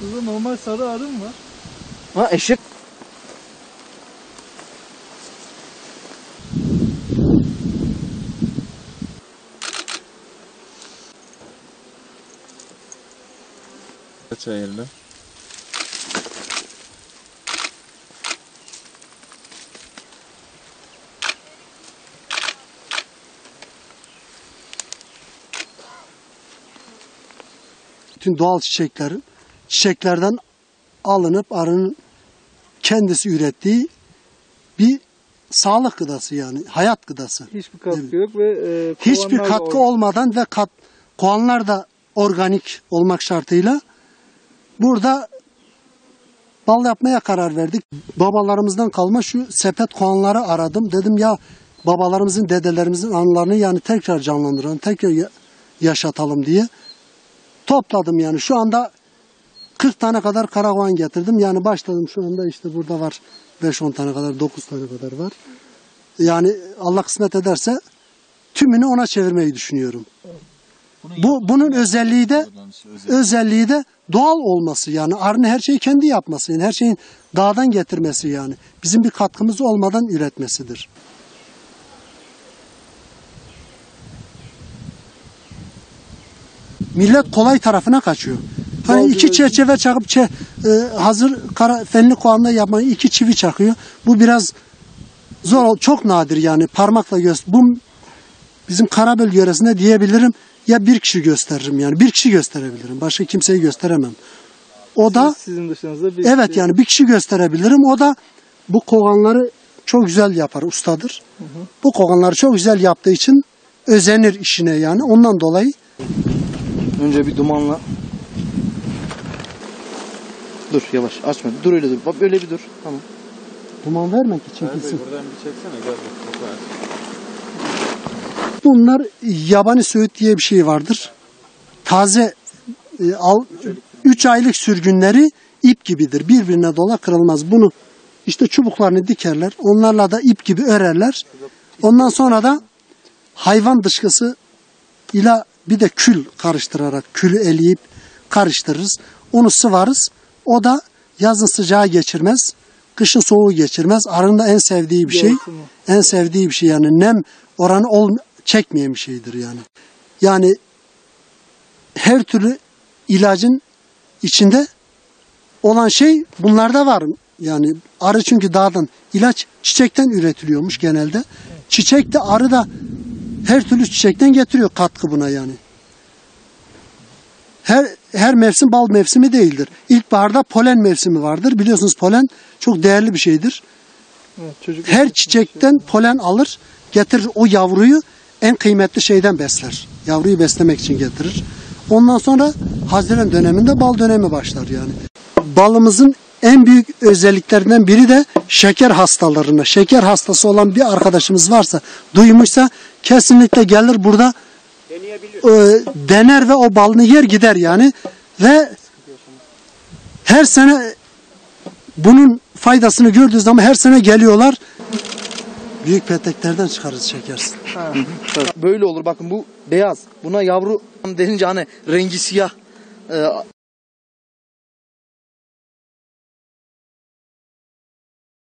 Burada normal sarı arı mı var? Ha eşek. Çayırlı. bütün doğal çiçeklerin çiçeklerden alınıp arının kendisi ürettiği bir sağlık gıdası yani hayat gıdası. Hiçbir katkı Evet. yok ve e, Hiçbir katkı olmadan ve kat, kovanlar da organik olmak şartıyla burada bal yapmaya karar verdik. Babalarımızdan kalma şu sepet kovanları aradım. Dedim ya babalarımızın, dedelerimizin anılarını yani tekrar canlandıralım, tekrar ya- yaşatalım diye. Topladım yani şu anda 40 tane kadar karavan getirdim. Yani başladım şu anda işte burada var 5-10 tane kadar, 9 tane kadar var. Yani Allah kısmet ederse tümünü ona çevirmeyi düşünüyorum. Bu bunun özelliği de özelliği de doğal olması yani arının her şeyi kendi yapması yani her şeyin dağdan getirmesi yani bizim bir katkımız olmadan üretmesidir. Millet kolay tarafına kaçıyor. Hani iki çerçeve çakıp çe- e, hazır kara fenli kovanla yapmayı iki çivi çakıyor. Bu biraz zor, çok nadir yani parmakla göz. Bu bizim Karaböl yöresinde diyebilirim ya bir kişi gösteririm yani bir kişi gösterebilirim. Başka kimseyi gösteremem. O da Siz- sizin dışınızda bir evet yani bir kişi gösterebilirim. O da bu kovanları çok güzel yapar, ustadır. Bu kovanları çok güzel yaptığı için özenir işine yani. Ondan dolayı Önce bir dumanla. Dur yavaş açma. Dur öyle dur. Bak böyle bir dur. Tamam. duman vermek için Hadi gitsin. buradan bir çeksene gel bak. Çok. Bunlar yabani söğüt diye bir şey vardır. Taze e, al 3 aylık sürgünleri ip gibidir. Birbirine dola kırılmaz. Bunu işte çubuklarını dikerler. Onlarla da ip gibi örerler. Ondan sonra da hayvan dışkısı ile bir de kül karıştırarak külü eleyip karıştırırız. Onu sıvarız. O da yazın sıcağı geçirmez. Kışın soğuğu geçirmez. Arının da en sevdiği bir şey. En sevdiği bir şey yani nem oranı ol, çekmeyen bir şeydir yani. Yani her türlü ilacın içinde olan şey bunlarda var. Yani arı çünkü dağdan ilaç çiçekten üretiliyormuş genelde. Çiçek de arı da her türlü çiçekten getiriyor katkı buna yani. Her mevsim bal mevsimi değildir. İlkbaharda polen mevsimi vardır. Biliyorsunuz polen çok değerli bir şeydir. Evet, çocuk Her çiçekten polen alır, getirir o yavruyu en kıymetli şeyden besler. Yavruyu beslemek için getirir. Ondan sonra Haziran döneminde bal dönemi başlar yani. Balımızın en büyük özelliklerinden biri de şeker hastalarına. Şeker hastası olan bir arkadaşımız varsa, duymuşsa kesinlikle gelir burada e, dener ve o balını yer gider yani. Ve her sene bunun faydasını gördüğü zaman her sene geliyorlar. Büyük peteklerden çıkarız şekersin. Böyle olur bakın bu beyaz. Buna yavru denince hani rengi siyah. Ee,